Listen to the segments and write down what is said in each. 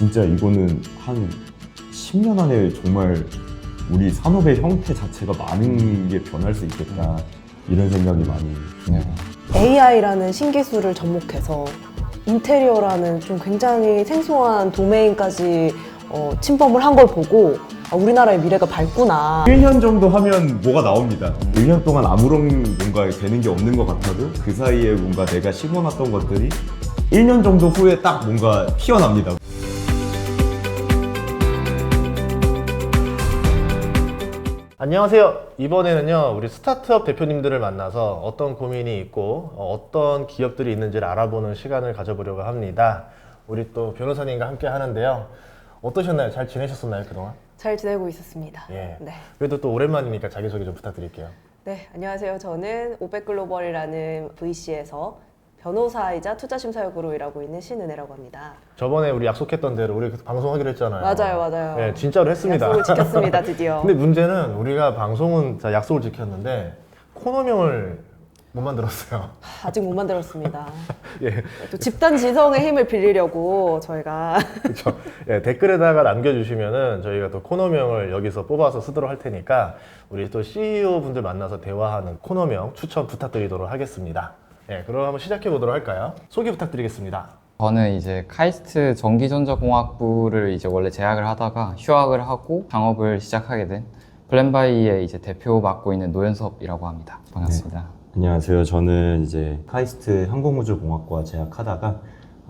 진짜 이거는 한 10년 안에 정말 우리 산업의 형태 자체가 많은 게 변할 수 있겠다 이런 생각이 많이 듭니다. AI라는 신기술을 접목해서 인테리어라는 좀 굉장히 생소한 도메인까지 어, 침범을 한 걸 보고 아, 우리나라의 미래가 밝구나. 1년 정도 하면 뭐가 나옵니다. 1년 동안 아무런 뭔가 되는 게 없는 것 같아도 그 사이에 뭔가 내가 심어놨던 것들이 1년 정도 후에 딱 뭔가 피어납니다. 안녕하세요. 이번에는요, 우리 스타트업 대표님들을 만나서 어떤 고민이 있고 어, 어떤 기업들이 있는지를 알아보는 시간을 가져보려고 합니다. 우리 또 변호사님과 함께 하는데요. 어떠셨나요? 잘 지내셨었나요, 그동안? 잘 지내고 있었습니다. 예. 네. 그래도 또 오랜만이니까 자기소개 좀 부탁드릴게요. 네, 안녕하세요. 저는 오백글로벌이라는 VC에서 변호사이자 투자심사역으로 일하고 있는 신은혜라고 합니다. 저번에 우리 약속했던 대로 우리 방송하기로 했잖아요. 맞아요, 맞아요. 네, 진짜로 했습니다. 약속을 지켰습니다, 드디어. 근데 문제는 우리가 방송은 자, 약속을 지켰는데 코너명을 못 만들었어요. 아직 못 만들었습니다. 예. 또 집단 지성의 힘을 빌리려고 저희가 그렇죠. 예, 댓글에다가 남겨주시면은 저희가 또 코너명을 여기서 뽑아서 쓰도록 할 테니까 우리 또 CEO 분들 만나서 대화하는 코너명 추천 부탁드리도록 하겠습니다. 예, 그럼 한번 시작해 보도록 할까요? 소개 부탁드리겠습니다. 저는 이제 카이스트 전기전자공학부를 이제 원래 재학을 하다가 휴학을 하고 창업을 시작하게 된 플랜바이의 이제 대표 맡고 있는 노현섭이라고 합니다. 반갑습니다. 안녕하세요. 저는 이제 카이스트 항공우주공학과 재학하다가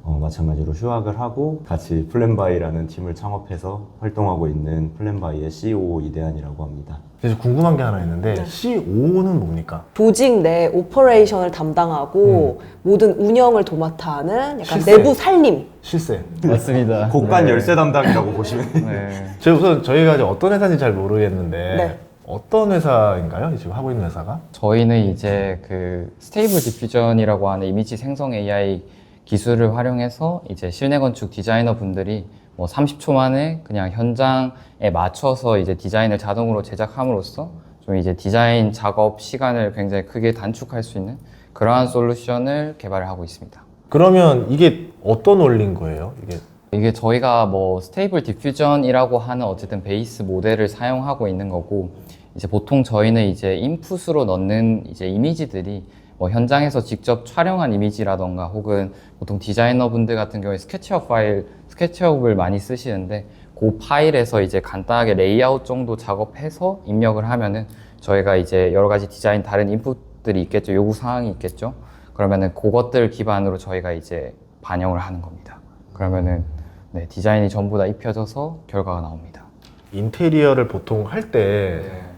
어, 마찬가지로 휴학을 하고 같이 플랜바이라는 팀을 창업해서 활동하고 있는 플랜바이의 CEO 이대한이라고 합니다. 그래서 궁금한 게 하나 있는데 네. CO는 뭡니까? 조직 내 오퍼레이션을 담당하고 모든 운영을 도맡아 하는 약간 실세. 내부 살림. 실세. 맞습니다. 곡간 네. 열쇠 담당이라고 보시면 돼요. 네. 저 우선 저희가 이제 어떤 회사인지 잘 모르겠는데 네. 어떤 회사인가요? 지금 하고 있는 회사가? 저희는 이제 그 스테이블 디퓨전이라고 하는 이미지 생성 AI 기술을 활용해서 이제 실내 건축 디자이너 분들이 뭐 30초 만에 그냥 현장에 맞춰서 이제 디자인을 자동으로 제작함으로써 좀 이제 디자인 작업 시간을 굉장히 크게 단축할 수 있는 그러한 솔루션을 개발을 하고 있습니다. 그러면 이게 어떤 원리인 거예요? 이게 이게 저희가 뭐 스테이블 디퓨전이라고 하는 어쨌든 베이스 모델을 사용하고 있는 거고 이제 보통 저희는 이제 인풋으로 넣는 이제 이미지들이 뭐 현장에서 직접 촬영한 이미지라던가 혹은 보통 디자이너분들 같은 경우에 스케치업 파일, 스케치업을 많이 쓰시는데 그 파일에서 이제 간단하게 레이아웃 정도 작업해서 입력을 하면은 저희가 이제 여러 가지 디자인 다른 인풋들이 있겠죠. 요구 사항이 있겠죠. 그러면은 그것들 기반으로 저희가 이제 반영을 하는 겁니다. 그러면은 네, 디자인이 전부 다 입혀져서 결과가 나옵니다. 인테리어를 보통 할때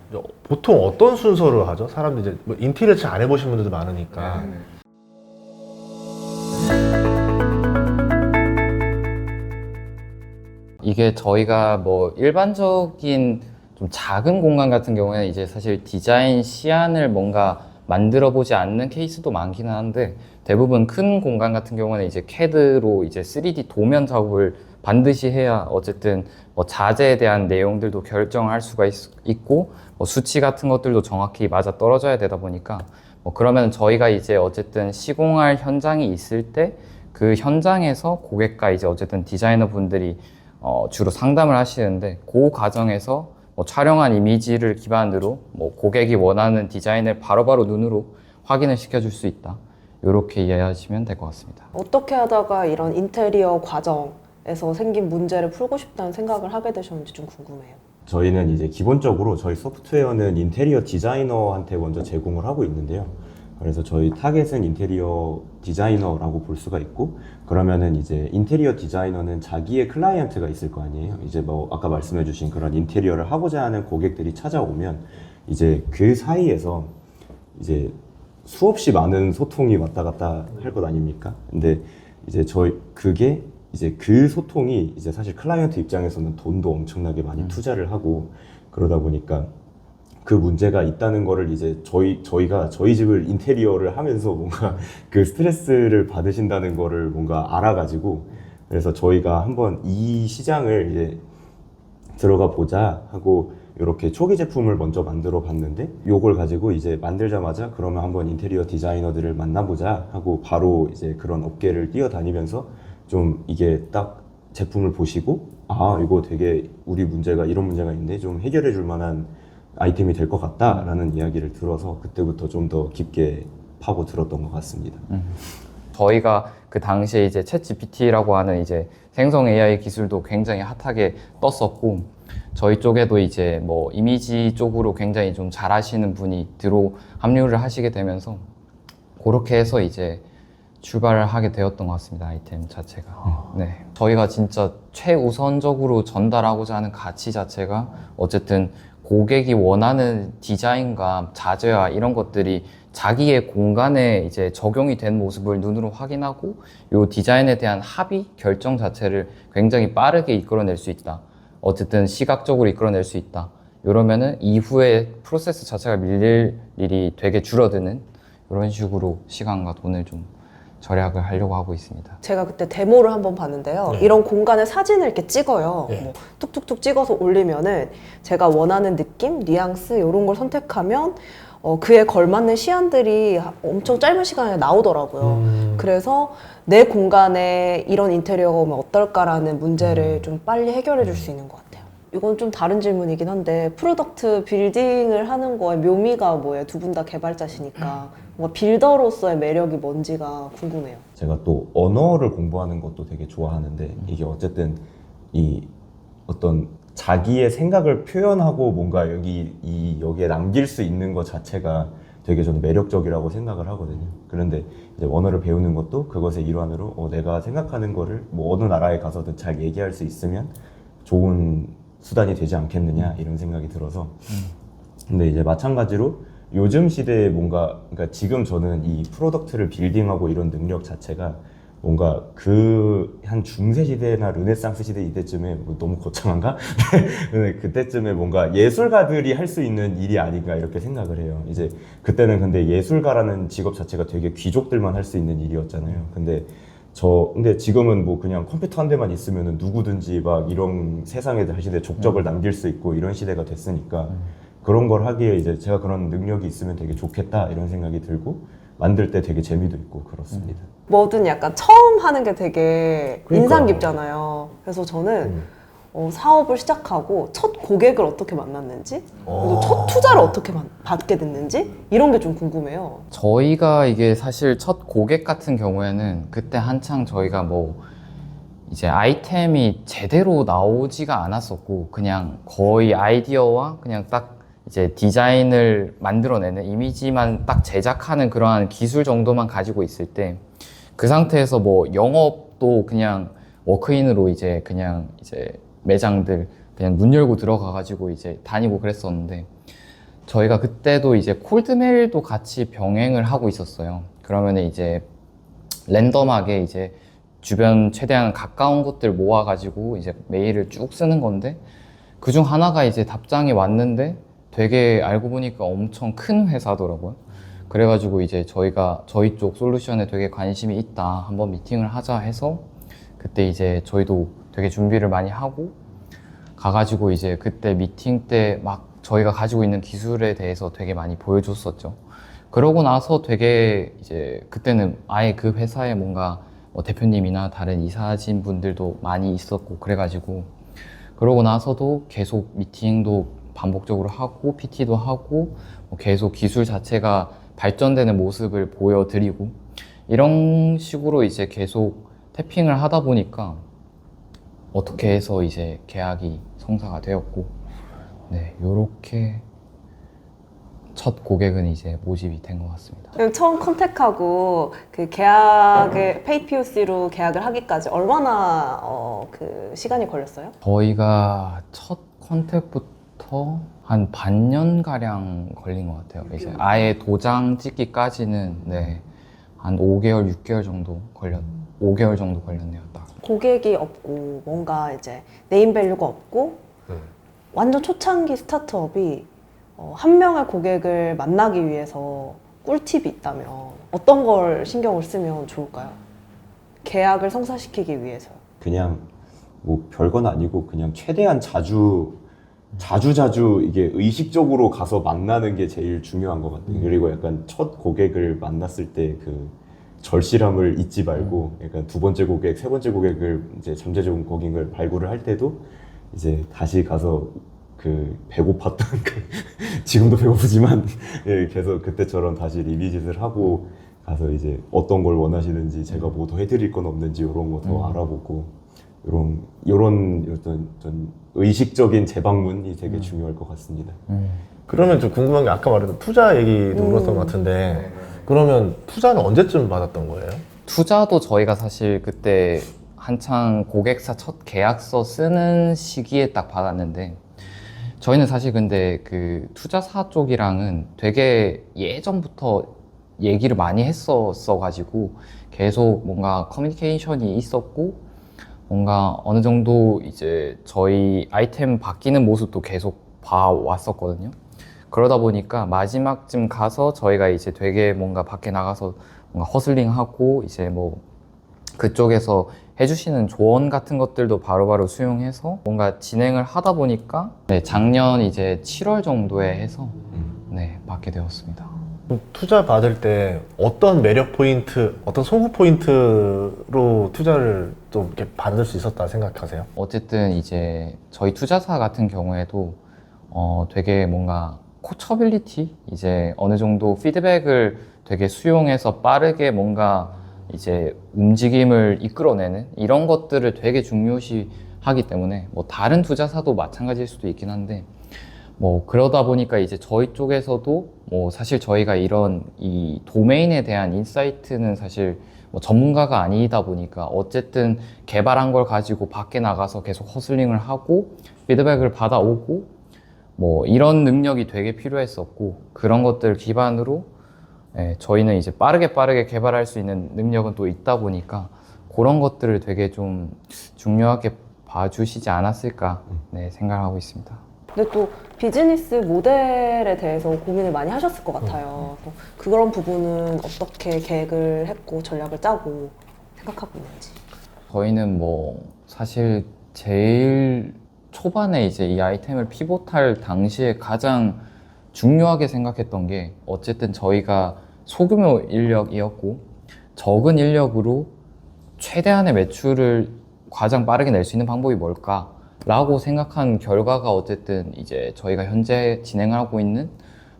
보통 어떤 순서로 하죠? 사람들이 이제 뭐 인테리어 잘 안 해보신 분들도 많으니까 이게 저희가 뭐 일반적인 좀 작은 공간 같은 경우에는 이제 사실 디자인 시안을 뭔가 만들어 보지 않는 케이스도 많기는 한데 대부분 큰 공간 같은 경우는 이제 CAD로 이제 3D 도면 작업을 반드시 해야 어쨌든 뭐 자재에 대한 내용들도 결정할 수가 있, 고뭐 수치 같은 것들도 정확히 맞아 떨어져야 되다 보니까 뭐 그러면 저희가 이제 어쨌든 시공할 현장이 있을 때 그 현장에서 고객과 이제 어쨌든 디자이너 분들이 어, 주로 상담을 하시는데 그 과정에서 뭐 촬영한 이미지를 기반으로 뭐 고객이 원하는 디자인을 바로바로 눈으로 확인을 시켜줄 수 있다. 이렇게 이해하시면 될 것 같습니다. 어떻게 하다가 이런 인테리어 과정 에서 생긴 문제를 풀고 싶다는 생각을 하게 되셨는지 좀 궁금해요. 저희는 이제 기본적으로 저희 소프트웨어는 인테리어 디자이너한테 먼저 제공을 하고 있는데요. 그래서 저희 타겟은 인테리어 디자이너라고 볼 수가 있고 그러면은 이제 인테리어 디자이너는 자기의 클라이언트가 있을 거 아니에요. 이제 뭐 아까 말씀해 주신 그런 인테리어를 하고자 하는 고객들이 찾아오면 이제 그 사이에서 이제 수없이 많은 소통이 왔다 갔다 할 것 아닙니까? 근데 이제 저희 그게 이제 그 소통이 이제 사실 클라이언트 입장에서는 돈도 엄청나게 많이 투자를 하고 그러다 보니까 그 문제가 있다는 거를 이제 저희 저희가 저희 집을 인테리어를 하면서 뭔가 그 스트레스를 받으신다는 거를 뭔가 알아가지고 그래서 저희가 한번 이 시장을 이제 들어가 보자 하고 이렇게 초기 제품을 먼저 만들어 봤는데 요걸 가지고 이제 만들자마자 그러면 한번 인테리어 디자이너들을 만나보자 하고 바로 이제 그런 업계를 뛰어다니면서 좀 이게 딱 제품을 보시고 아 이거 되게 우리 문제가 이런 문제가 있는데 좀 해결해 줄 만한 아이템이 될 것 같다라는 이야기를 들어서 그때부터 좀 더 깊게 파고 들었던 것 같습니다. 저희가 그 당시에 이제 챗 GPT라고 하는 이제 생성 AI 기술도 굉장히 핫하게 떴었고 저희 쪽에도 이제 뭐 이미지 쪽으로 굉장히 좀 잘하시는 분이 들어 합류를 하시게 되면서 그렇게 해서 이제 출발을 하게 되었던 것 같습니다 아이템 자체가 네 저희가 진짜 최우선적으로 전달하고자 하는 가치 자체가 어쨌든 고객이 원하는 디자인과 자재와 이런 것들이 자기의 공간에 이제 적용이 된 모습을 눈으로 확인하고 이 디자인에 대한 합의 결정 자체를 굉장히 빠르게 이끌어낼 수 있다. 어쨌든 시각적으로 이끌어낼 수 있다. 이러면은 이후에 프로세스 자체가 밀릴 일이 되게 줄어드는 이런 식으로 시간과 돈을 좀 절약을 하려고 하고 있습니다. 제가 그때 데모를 한번 봤는데요. 네. 이런 공간에 사진을 이렇게 찍어요. 네. 뭐 툭툭툭 찍어서 올리면은 제가 원하는 느낌, 뉘앙스 이런 걸 선택하면 어, 그에 걸맞는 시안들이 엄청 짧은 시간에 나오더라고요. 음. 그래서 내 공간에 이런 인테리어가 오면 어떨까라는 문제를 좀 빨리 해결해 줄 수 있는 것 같아요. 이건 좀 다른 질문이긴 한데 프로덕트 빌딩을 하는 거에 묘미가 뭐예요? 두 분 다 개발자시니까 뭔가 빌더로서의 매력이 뭔지가 궁금해요. 제가 또 언어를 공부하는 것도 되게 좋아하는데 이게 어쨌든 이 어떤 자기의 생각을 표현하고 뭔가 여기 이 여기에 남길 수 있는 것 자체가 되게 저는 매력적이라고 생각을 하거든요. 그런데 이제 언어를 배우는 것도 그것의 일환으로 어, 내가 생각하는 거를 뭐 어느 나라에 가서든 잘 얘기할 수 있으면 좋은 수단이 되지 않겠느냐 이런 생각이 들어서 근데 이제 마찬가지로 요즘 시대에 뭔가 그러니까 지금 저는 이 프로덕트를 빌딩하고 이런 능력 자체가 뭔가 그 한 중세 시대나 르네상스 시대 이때쯤에 뭐 너무 거창한가? 근데 그때쯤에 뭔가 예술가들이 할 수 있는 일이 아닌가 이렇게 생각을 해요. 이제 그때는 근데 예술가라는 직업 자체가 되게 귀족들만 할 수 있는 일이었잖아요. 근데 저 근데 지금은 뭐 그냥 컴퓨터 한 대만 있으면은 누구든지 막 이런 세상에 사실 족적을 남길 수 있고 이런 시대가 됐으니까 그런 걸 하기에 이제 제가 그런 능력이 있으면 되게 좋겠다 이런 생각이 들고 만들 때 되게 재미도 있고 그렇습니다. 뭐든 약간 처음 하는 게 되게 그러니까요. 인상 깊잖아요. 그래서 저는 음. 어, 사업을 시작하고 첫 고객을 어떻게 만났는지, 어. 그리고 첫 투자를 어떻게 만- 받게 됐는지 이런 게 좀 궁금해요. 저희가 이게 사실 첫 고객 같은 경우에는 그때 한창 저희가 뭐 이제 아이템이 제대로 나오지가 않았었고 그냥 거의 아이디어와 그냥 딱 이제 디자인을 만들어내는 이미지만 딱 제작하는 그러한 기술 정도만 가지고 있을 때 그 상태에서 뭐 영업도 그냥 워크인으로 이제 그냥 이제 매장들 그냥 문 열고 들어가 가지고 이제 다니고 그랬었는데 저희가 그때도 이제 콜드메일도 같이 병행을 하고 있었어요. 그러면 이제 랜덤하게 이제 주변 최대한 가까운 곳들 모아가지고 이제 메일을 쭉 쓰는 건데 그중 하나가 이제 답장이 왔는데 되게 알고 보니까 엄청 큰 회사더라고요. 그래가지고 이제 저희가 저희 쪽 솔루션에 되게 관심이 있다. 한번 미팅을 하자 해서 그때 이제 저희도 되게 준비를 많이 하고 가가지고 이제 그때 미팅 때 막 저희가 가지고 있는 기술에 대해서 되게 많이 보여줬었죠. 그러고 나서 되게 이제 그때는 아예 그 회사에 뭔가 뭐 대표님이나 다른 이사진 분들도 많이 있었고 그래가지고 그러고 나서도 계속 미팅도 반복적으로 하고 PT도 하고 뭐 계속 기술 자체가 발전되는 모습을 보여드리고 이런 식으로 이제 계속 태핑을 하다 보니까 어떻게 해서 이제 계약이 성사가 되었고 네 요렇게 첫 고객은 이제 모집이 된 것 같습니다. 처음 컨택하고 그 계약을 페이 POC로 계약을 하기까지 얼마나 어, 그 시간이 걸렸어요? 저희가 첫 컨택부터 한 반년 가량 걸린 것 같아요. 이제 아예 도장 찍기까지는 네, 한 5개월, 6개월 정도 걸렸, 5개월 정도 걸렸네요. 딱. 고객이 없고 뭔가 이제 네임밸류가 없고 네. 완전 초창기 스타트업이 어, 한 명의 고객을 만나기 위해서 꿀팁이 있다면 어떤 걸 신경을 쓰면 좋을까요? 계약을 성사시키기 위해서요. 그냥 뭐 별건 아니고 그냥 최대한 자주 자주 자주 이게 의식적으로 가서 만나는 게 제일 중요한 것 같아요. 그리고 약간 첫 고객을 만났을 때 그 절실함을 잊지 말고 약간 두 번째 고객, 세 번째 고객을 이제 잠재적 고객을 발굴을 할 때도 이제 다시 가서 그 배고팠던 그 지금도 배고프지만 예, 계속 그때처럼 다시 리비짓을 하고 가서 이제 어떤 걸 원하시는지 제가 뭐 더 해드릴 건 없는지 이런 거 더 알아보고 이런 이런 어떤 좀 의식적인 재방문이 되게 중요할 것 같습니다. 그러면 좀 궁금한 게 아까 말했던 투자 얘기도 물었던 것 같은데 그러면 투자는 언제쯤 받았던 거예요? 투자도 저희가 사실 그때 한창 고객사 첫 계약서 쓰는 시기에 딱 받았는데 저희는 사실 근데 그 투자사 쪽이랑은 되게 예전부터 얘기를 많이 했었어 가지고 계속 뭔가 커뮤니케이션이 있었고 뭔가 어느 정도 이제 저희 아이템 바뀌는 모습도 계속 봐왔었거든요. 그러다 보니까 마지막쯤 가서 저희가 이제 되게 뭔가 밖에 나가서 뭔가 허슬링하고 이제 뭐 그쪽에서 해주시는 조언 같은 것들도 바로바로 수용해서 뭔가 진행을 하다 보니까 네, 작년 이제 7월 정도에 해서 네, 받게 되었습니다. 투자 받을 때 어떤 매력 포인트, 어떤 소구 포인트로 투자를 좀 이렇게 받을 수 있었다 생각하세요? 어쨌든 이제 저희 투자사 같은 경우에도 어 되게 뭔가 코처빌리티 이제 어느 정도 피드백을 되게 수용해서 빠르게 뭔가 이제 움직임을 이끌어내는 이런 것들을 되게 중요시 하기 때문에 뭐 다른 투자사도 마찬가지일 수도 있긴 한데 뭐 그러다 보니까 이제 저희 쪽에서도 뭐 사실 저희가 이런 이 도메인에 대한 인사이트는 사실 뭐 전문가가 아니다 보니까 어쨌든 개발한 걸 가지고 밖에 나가서 계속 허슬링을 하고 피드백을 받아오고 뭐 이런 능력이 되게 필요했었고 그런 것들 기반으로 예, 저희는 이제 빠르게 빠르게 개발할 수 있는 능력은 또 있다 보니까 그런 것들을 되게 좀 중요하게 봐주시지 않았을까 네, 생각하고 있습니다. 근데 또 비즈니스 모델에 대해서 고민을 많이 하셨을 것 같아요. 또 그런 부분은 어떻게 계획을 했고 전략을 짜고 생각하고 있는지. 저희는 뭐 사실 제일 초반에 이제 이 아이템을 피봇할 당시에 가장 중요하게 생각했던 게 어쨌든 저희가 소규모 인력이었고 적은 인력으로 최대한의 매출을 가장 빠르게 낼 수 있는 방법이 뭘까? 라고 생각한 결과가 어쨌든 이제 저희가 현재 진행하고 있는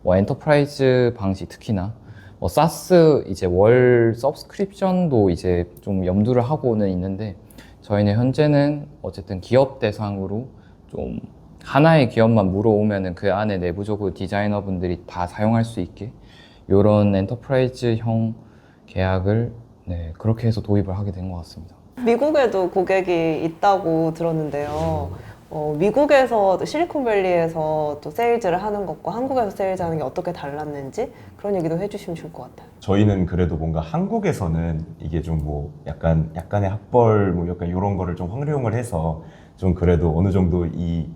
뭐 엔터프라이즈 방식 특히나 뭐 사스 이제 월 서브스크립션도 이제 좀 염두를 하고는 있는데 저희는 현재는 어쨌든 기업 대상으로 좀 하나의 기업만 물어오면은 그 안에 내부적으로 디자이너분들이 다 사용할 수 있게 이런 엔터프라이즈형 계약을 네, 그렇게 해서 도입을 하게 된 것 같습니다. 미국에도 고객이 있다고 들었는데요. 어, 미국에서 실리콘밸리에서 또 세일즈를 하는 것과 한국에서 세일즈하는 게 어떻게 달랐는지 그런 얘기도 해주시면 좋을 것 같아요. 저희는 그래도 뭔가 한국에서는 이게 좀 뭐 약간 약간의 학벌 뭐 약간 이런 거를 좀 활용을 해서 좀 그래도 어느 정도 이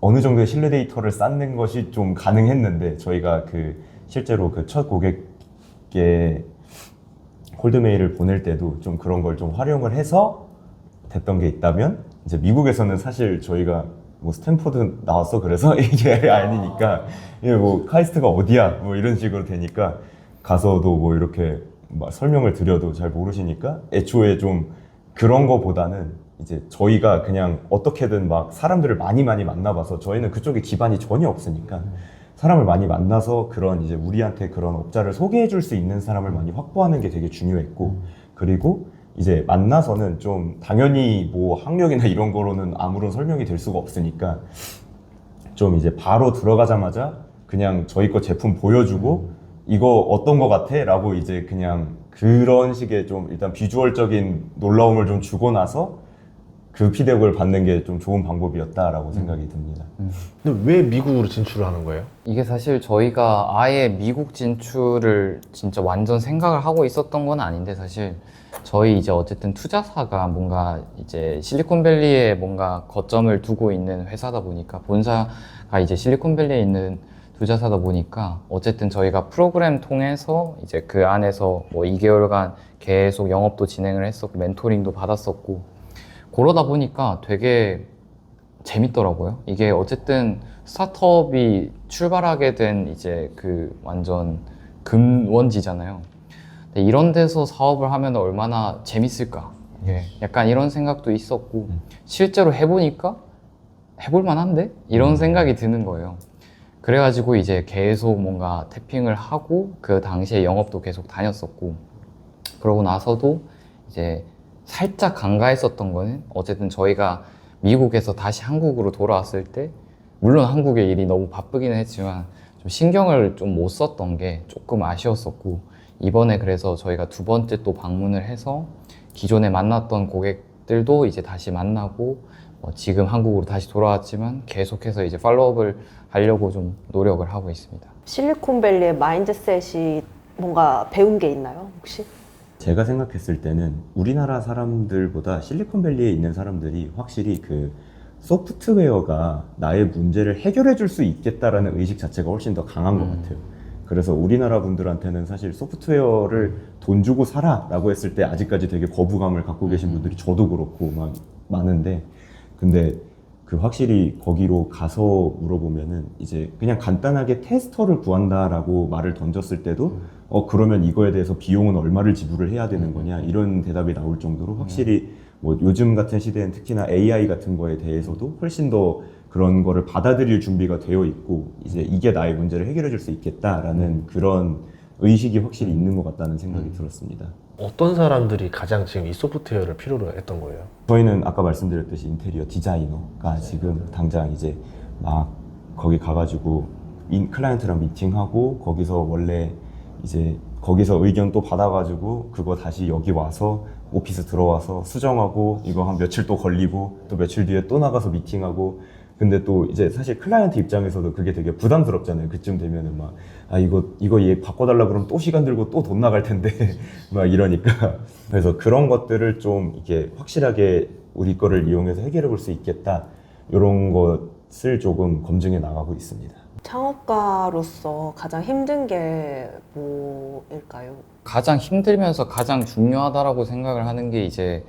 어느 정도의 신뢰 데이터를 쌓는 것이 좀 가능했는데 저희가 그 실제로 그 첫 고객께 홀드메일을 보낼 때도 좀 그런 걸 좀 활용을 해서 됐던 게 있다면 이제 미국에서는 사실 저희가 뭐 스탠포드 나왔어 그래서 이게 아니니까 이게 뭐 카이스트가 어디야 뭐 이런 식으로 되니까 가서도 뭐 이렇게 막 설명을 드려도 잘 모르시니까 애초에 좀 그런 거보다는 이제 저희가 그냥 어떻게든 막 사람들을 많이 많이 만나봐서 저희는 그쪽에 기반이 전혀 없으니까 사람을 많이 만나서 그런 이제 우리한테 그런 업자를 소개해 줄 수 있는 사람을 많이 확보하는 게 되게 중요했고 그리고 이제 만나서는 좀 당연히 뭐 학력이나 이런 거로는 아무런 설명이 될 수가 없으니까 좀 이제 바로 들어가자마자 그냥 저희 거 제품 보여주고 이거 어떤 거 같아? 라고 이제 그냥 그런 식의 좀 일단 비주얼적인 놀라움을 좀 주고 나서 그 피드백을 받는 게 좀 좋은 방법이었다라고 생각이 듭니다. 근데 왜 미국으로 진출을 하는 거예요? 이게 사실 저희가 아예 미국 진출을 진짜 완전 생각을 하고 있었던 건 아닌데 사실 저희 이제 어쨌든 투자사가 뭔가 이제 실리콘밸리에 뭔가 거점을 두고 있는 회사다 보니까 본사가 이제 실리콘밸리에 있는 투자사다 보니까 어쨌든 저희가 프로그램 통해서 이제 그 안에서 뭐 2개월간 계속 영업도 진행을 했었고 멘토링도 받았었고 그러다 보니까 되게 재밌더라고요. 이게 어쨌든 스타트업이 출발하게 된 이제 그 완전 근원지잖아요. 근데 이런 데서 사업을 하면 얼마나 재밌을까? 예, 약간 이런 생각도 있었고 실제로 해보니까 해볼 만한데 이런 생각이 드는 거예요. 그래가지고 이제 계속 뭔가 태핑을 하고 그 당시에 영업도 계속 다녔었고 그러고 나서도 이제 살짝 간과했었던 거는 어쨌든 저희가 미국에서 다시 한국으로 돌아왔을 때 물론 한국의 일이 너무 바쁘기는 했지만 좀 신경을 좀 못 썼던 게 조금 아쉬웠었고 이번에 그래서 저희가 두 번째 또 방문을 해서 기존에 만났던 고객들도 이제 다시 만나고 어, 지금 한국으로 다시 돌아왔지만 계속해서 이제 팔로업을 하려고 좀 노력을 하고 있습니다. 실리콘밸리의 마인드셋이 뭔가 배운 게 있나요, 혹시? 제가 생각했을 때는 우리나라 사람들보다 실리콘밸리에 있는 사람들이 확실히 그 소프트웨어가 나의 문제를 해결해 줄 수 있겠다라는 의식 자체가 훨씬 더 강한 것 같아요. 그래서 우리나라 분들한테는 사실 소프트웨어를 돈 주고 사라라고 했을 때 아직까지 되게 거부감을 갖고 계신 분들이 저도 그렇고 막 많은데 근데 그 확실히 거기로 가서 물어보면은 이제 그냥 간단하게 테스터를 구한다라고 말을 던졌을 때도 어 그러면 이거에 대해서 비용은 얼마를 지불을 해야 되는 거냐 이런 대답이 나올 정도로 확실히 뭐 요즘 같은 시대엔 특히나 AI 같은 거에 대해서도 훨씬 더 그런 거를 받아들일 준비가 되어 있고 이제 이게 나의 문제를 해결해 줄 수 있겠다라는 그런 의식이 확실히 있는 것 같다는 생각이 들었습니다. 어떤 사람들이 가장 지금 이 소프트웨어를 필요로 했던 거예요? 저희는 아까 말씀드렸듯이 인테리어 디자이너가 지금 당장 이제 막 거기 가가지고 인 클라이언트랑 미팅하고 거기서 원래 이제 거기서 의견 또 받아가지고 그거 다시 여기 와서 오피스 들어와서 수정하고 이거 한 며칠 또 걸리고 또 며칠 뒤에 또 나가서 미팅하고 근데 또 이제 사실 클라이언트 입장에서도 그게 되게 부담스럽잖아요. 그쯤 되면은 막, 아, 이거, 이거 얘 바꿔달라 그러면 또 시간 들고 또 돈 나갈 텐데, 막 이러니까. 그래서 그런 것들을 좀 이렇게 확실하게 우리 거를 이용해서 해결해 볼 수 있겠다. 이런 것을 조금 검증해 나가고 있습니다. 창업가로서 가장 힘든 게 뭐일까요? 가장 힘들면서 가장 중요하다라고 생각을 하는 게 이제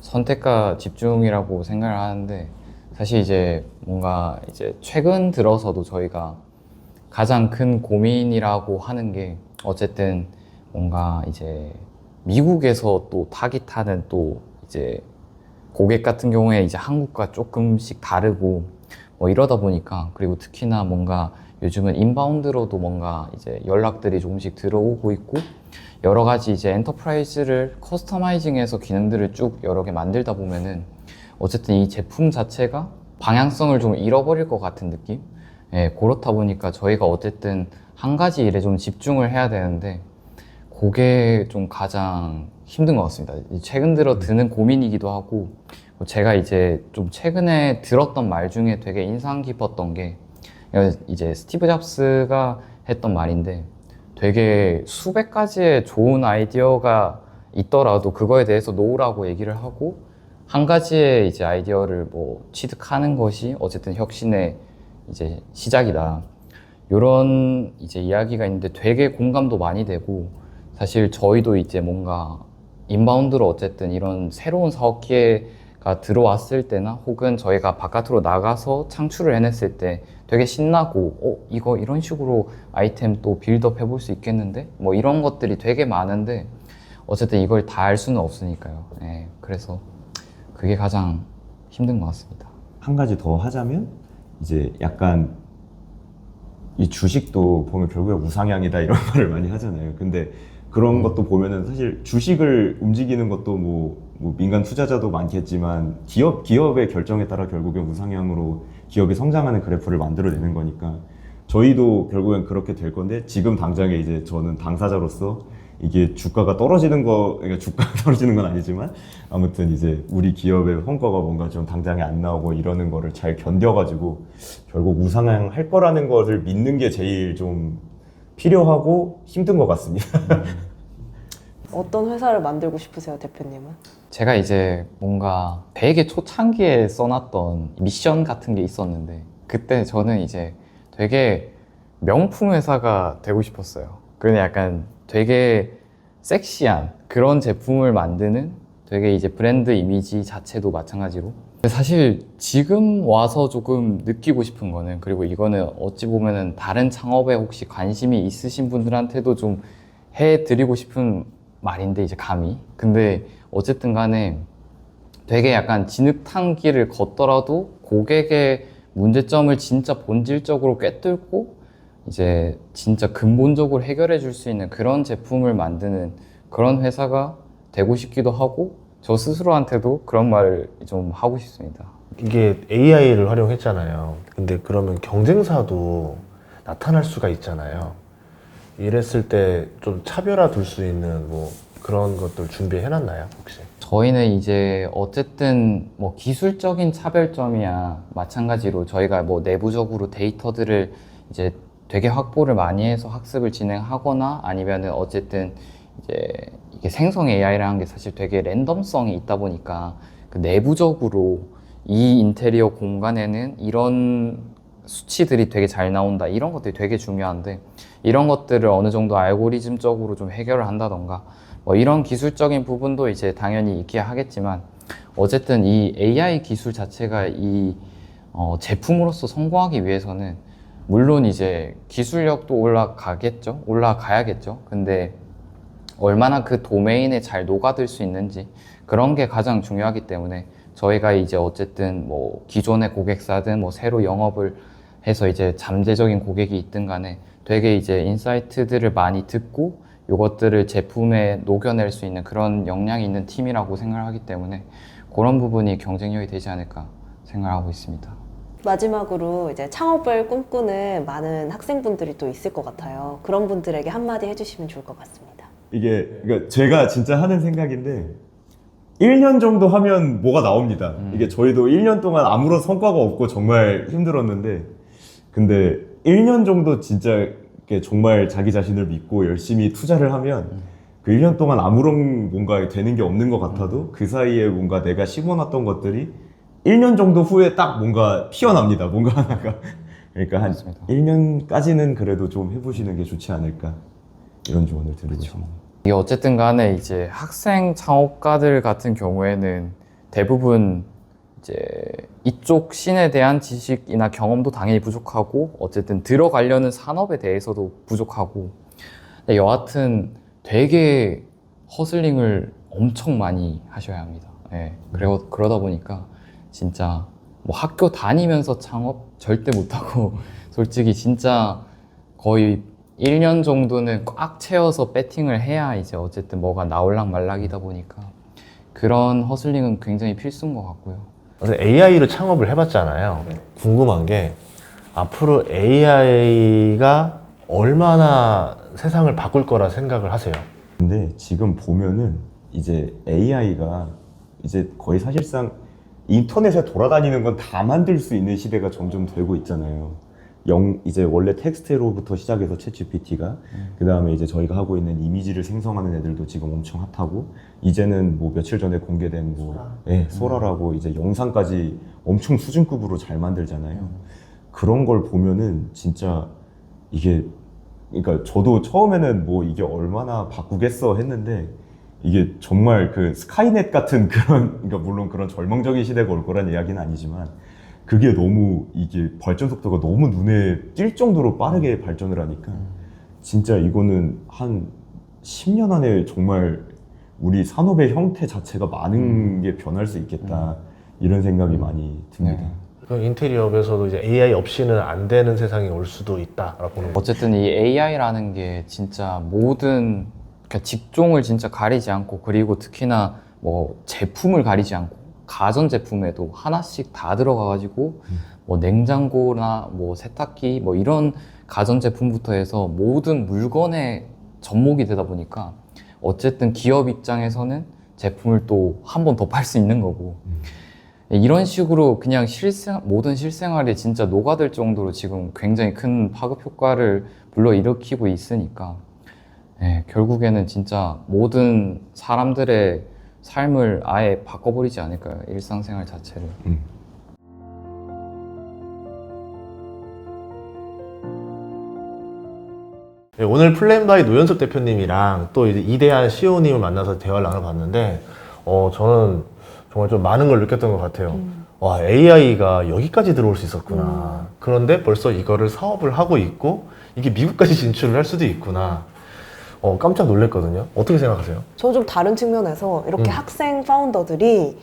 선택과 집중이라고 생각을 하는데 사실 이제 뭔가 이제 최근 들어서도 저희가 가장 큰 고민이라고 하는 게 어쨌든 뭔가 이제 미국에서 또 타깃 하는 또 이제 고객 같은 경우에 이제 한국과 조금씩 다르고 뭐 이러다 보니까 그리고 특히나 뭔가 요즘은 인바운드로도 뭔가 이제 연락들이 조금씩 들어오고 있고 여러 가지 이제 엔터프라이즈를 커스터마이징해서 기능들을 쭉 여러 개 만들다 보면은 어쨌든 이 제품 자체가 방향성을 좀 잃어버릴 것 같은 느낌? 예, 그렇다 보니까 저희가 어쨌든 한 가지 일에 좀 집중을 해야 되는데 그게 좀 가장 힘든 것 같습니다. 이 최근 들어 드는 고민이기도 하고 뭐 제가 이제 좀 최근에 들었던 말 중에 되게 인상 깊었던 게 이제 스티브 잡스가 했던 말인데 되게 수백 가지의 좋은 아이디어가 있더라도 그거에 대해서 놓으라고 얘기를 하고 한 가지의 이제 아이디어를 뭐 취득하는 것이 어쨌든 혁신의 이제 시작이다. 이런 이제 이야기가 있는데 되게 공감도 많이 되고 사실 저희도 이제 뭔가 인바운드로 어쨌든 이런 새로운 사업 기회가 들어왔을 때나 혹은 저희가 바깥으로 나가서 창출을 해냈을 때 되게 신나고 어 이거 이런 식으로 아이템 또 빌드업 해볼 수 있겠는데 뭐 이런 것들이 되게 많은데 어쨌든 이걸 다 알 수는 없으니까요. 네, 그래서 그게 가장 힘든 것 같습니다. 한 가지 더 하자면 이제 약간 이 주식도 보면 결국에 우상향이다 이런 말을 많이 하잖아요. 근데 그런 것도 보면은 사실 주식을 움직이는 것도 뭐, 뭐 민간 투자자도 많겠지만 기업 기업의 결정에 따라 결국엔 우상향으로 기업이 성장하는 그래프를 만들어내는 거니까 저희도 결국엔 그렇게 될 건데 지금 당장에 이제 저는 당사자로서 이게 주가가 떨어지는 거, 그러니까 주가가 떨어지는 건 아니지만 아무튼 이제 우리 기업의 성과가 뭔가 좀 당장에 안 나오고 이러는 거를 잘 견뎌가지고 결국 우상향 할 거라는 것을 믿는 게 제일 좀 필요하고 힘든 것 같습니다. 어떤 회사를 만들고 싶으세요, 대표님은? 제가 이제 뭔가 되게 초창기에 써놨던 미션 같은 게 있었는데 그때 저는 이제 되게 명품 회사가 되고 싶었어요. 근데 약간 되게 섹시한 그런 제품을 만드는 되게 이제 브랜드 이미지 자체도 마찬가지로. 사실 지금 와서 조금 느끼고 싶은 거는 그리고 이거는 어찌 보면은 다른 창업에 혹시 관심이 있으신 분들한테도 좀 해드리고 싶은 말인데 이제 감히. 근데 어쨌든 간에 되게 약간 진흙탕 길을 걷더라도 고객의 문제점을 진짜 본질적으로 꿰뚫고 이제 진짜 근본적으로 해결해 줄 수 있는 그런 제품을 만드는 그런 회사가 되고 싶기도 하고 저 스스로한테도 그런 말을 좀 하고 싶습니다. 이게 AI를 활용했잖아요. 근데 그러면 경쟁사도 나타날 수가 있잖아요. 이랬을 때 좀 차별화 둘 수 있는 뭐 그런 것들 준비해 놨나요, 혹시? 저희는 이제 어쨌든 뭐 기술적인 차별점이야 마찬가지로 저희가 뭐 내부적으로 데이터들을 이제 되게 확보를 많이 해서 학습을 진행하거나 아니면은 어쨌든 이제 이게 생성 AI라는 게 사실 되게 랜덤성이 있다 보니까 그 내부적으로 이 인테리어 공간에는 이런 수치들이 되게 잘 나온다. 이런 것들이 되게 중요한데 이런 것들을 어느 정도 알고리즘적으로 좀 해결을 한다던가 뭐 이런 기술적인 부분도 이제 당연히 있긴 하겠지만 어쨌든 이 AI 기술 자체가 이 어, 제품으로서 성공하기 위해서는 물론 이제 기술력도 올라가겠죠 올라가야겠죠 근데 얼마나 그 도메인에 잘 녹아들 수 있는지 그런 게 가장 중요하기 때문에 저희가 이제 어쨌든 뭐 기존의 고객사든 뭐 새로 영업을 해서 이제 잠재적인 고객이 있든 간에 되게 이제 인사이트들을 많이 듣고 이것들을 제품에 녹여낼 수 있는 그런 역량이 있는 팀이라고 생각을 하기 때문에 그런 부분이 경쟁력이 되지 않을까 생각하고 있습니다. 마지막으로 이제 창업을 꿈꾸는 많은 학생분들이 또 있을 것 같아요. 그런 분들에게 한마디 해주시면 좋을 것 같습니다. 이게 그러니까 제가 진짜 하는 생각인데 1년 정도 하면 뭐가 나옵니다. 이게 저희도 1년 동안 아무런 성과가 없고 정말 힘들었는데 근데 1년 정도 진짜 정말 자기 자신을 믿고 열심히 투자를 하면 그 1년 동안 아무런 뭔가 되는 게 없는 것 같아도 그 사이에 뭔가 내가 심어놨던 것들이 1년 정도 후에 딱 뭔가 피어납니다. 뭔가 하나가. 그러니까 한 맞습니다. 1년까지는 그래도 좀 해보시는 게 좋지 않을까 이런 조언을 드리고 싶습니다. 이게 어쨌든 간에 이제 학생 창업가들 같은 경우에는 대부분 이제 이쪽 신에 대한 지식이나 경험도 당연히 부족하고 어쨌든 들어가려는 산업에 대해서도 부족하고 근데 여하튼 되게 허슬링을 엄청 많이 하셔야 합니다. 예. 그래 그러다 보니까 진짜 뭐 학교 다니면서 창업 절대 못하고 솔직히 진짜 거의 1년 정도는 꽉 채워서 배팅을 해야 이제 어쨌든 뭐가 나올락 말락이다 보니까 그런 허슬링은 굉장히 필수인 것 같고요. AI로 창업을 해봤잖아요. 궁금한 게 앞으로 AI가 얼마나 세상을 바꿀 거라 생각을 하세요? 근데 지금 보면은 이제 AI가 이제 거의 사실상 인터넷에 돌아다니는 건 다 만들 수 있는 시대가 점점 되고 있잖아요. 영 이제 원래 텍스트로부터 시작해서 챗 GPT가 그 다음에 이제 저희가 하고 있는 이미지를 생성하는 애들도 지금 엄청 핫하고 이제는 뭐 며칠 전에 공개된 뭐 예, 소라라고 이제 영상까지 엄청 수준급으로 잘 만들잖아요. 그런 걸 보면은 진짜 이게 그러니까 저도 처음에는 뭐 이게 얼마나 바꾸겠어 했는데 이게 정말 그 스카이넷 같은 그런 그러니까 물론 그런 절망적인 시대가 올 거란 이야기는 아니지만 그게 너무 이게 발전 속도가 너무 눈에 띌 정도로 빠르게 발전을 하니까 진짜 이거는 한 10년 안에 정말 우리 산업의 형태 자체가 많은 게 변할 수 있겠다 이런 생각이 많이 듭니다. 네. 그럼 인테리어업에서도 이제 AI 없이는 안 되는 세상이 올 수도 있다라고 보는 거죠. 어쨌든 이 AI라는 게 진짜 모든 그러니까 직종을 진짜 가리지 않고 그리고 특히나 뭐 제품을 가리지 않고 가전 제품에도 하나씩 다 들어가가지고 뭐 냉장고나 뭐 세탁기 뭐 이런 가전 제품부터 해서 모든 물건에 접목이 되다 보니까 어쨌든 기업 입장에서는 제품을 또 한 번 더 팔 수 있는 거고. 이런 식으로 그냥 실생 모든 실생활에 진짜 녹아들 정도로 지금 굉장히 큰 파급 효과를 불러 일으키고 있으니까 예, 결국에는 진짜 모든 사람들의 삶을 아예 바꿔버리지 않을까요? 일상생활 자체를. 네, 오늘 플랜바이 노현석 대표님이랑 또 이제 이대한 CEO님을 만나서 대화를 나눠봤는데, 어, 저는 정말 좀 많은 걸 느꼈던 것 같아요. 와, AI가 여기까지 들어올 수 있었구나. 그런데 벌써 이거를 사업을 하고 있고, 이게 미국까지 진출을 할 수도 있구나. 어, 깜짝 놀랐거든요. 어떻게 생각하세요? 저 좀 다른 측면에서 이렇게 음. 학생 파운더들이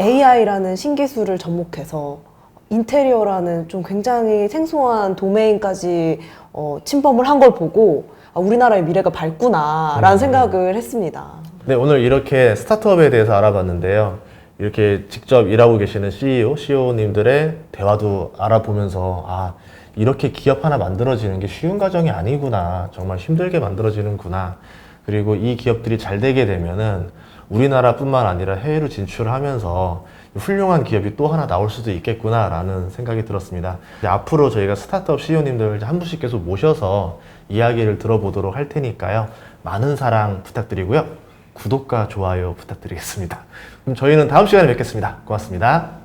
AI라는 신기술을 접목해서 인테리어라는 좀 굉장히 생소한 도메인까지 어, 침범을 한 걸 보고 아, 우리나라의 미래가 밝구나라는 음. 생각을 했습니다. 네, 오늘 이렇게 스타트업에 대해서 알아봤는데요. 이렇게 직접 일하고 계시는 CEO, CEO님들의 대화도 알아보면서 아, 이렇게 기업 하나 만들어지는 게 쉬운 과정이 아니구나. 정말 힘들게 만들어지는구나. 그리고 이 기업들이 잘 되게 되면은 우리나라뿐만 아니라 해외로 진출하면서 훌륭한 기업이 또 하나 나올 수도 있겠구나라는 생각이 들었습니다. 앞으로 저희가 스타트업 CEO님들 한 분씩 계속 모셔서 이야기를 들어보도록 할 테니까요. 많은 사랑 부탁드리고요. 구독과 좋아요 부탁드리겠습니다. 그럼 저희는 다음 시간에 뵙겠습니다. 고맙습니다.